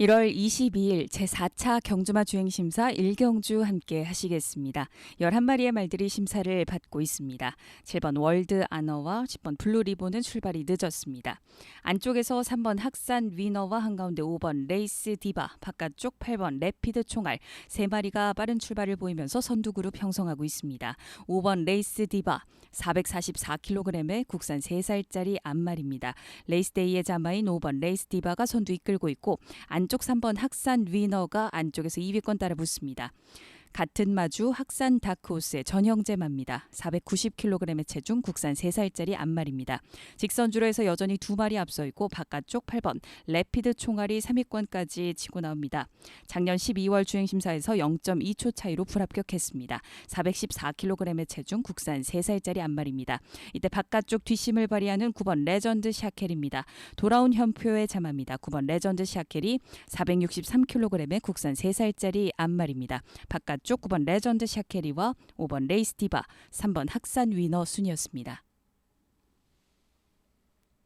1월 22일 제4차 경주마 주행심사 1경주 함께 하시겠습니다. 11마리의 말들이 심사를 받고 있습니다. 7번 월드 아너와 10번 블루 리본은 출발이 늦었습니다. 안쪽에서 3번 학산 위너와 한가운데 5번 레이스 디바, 바깥쪽 8번 레피드 총알 3마리가 빠른 출발을 보이면서 선두 그룹 형성하고 있습니다. 5번 레이스 디바 444kg의 국산 3살짜리 암말입니다. 레이스데이의 자마인 5번 레이스 디바가 선두 이끌고 있고 안쪽 3번 학산 위너가 안쪽에서 2위권 따라 붙습니다. 같은 마주 학산 다크호스의 전형제마입니다. 490kg의 체중 국산 3살짜리 암말입니다. 직선주로 해서 여전히 두 마리 앞서 있고 바깥쪽 8번 레피드 총알이 3위권까지 치고 나옵니다. 작년 12월 주행심사에서 0.2초 차이로 불합격했습니다. 414kg의 체중 국산 3살짜리 암말입니다. 이때 바깥쪽 뒷심을 발휘하는 9번 레전드 샤켈입니다. 돌아온 현표의 자마입니다. 9번 레전드 샤켈이 463kg의 국산 3살짜리 암말입니다. 바깥 쪽 9번 레전드 샤케리와 5번 레이스 디바, 3번 학산 위너 순이었습니다.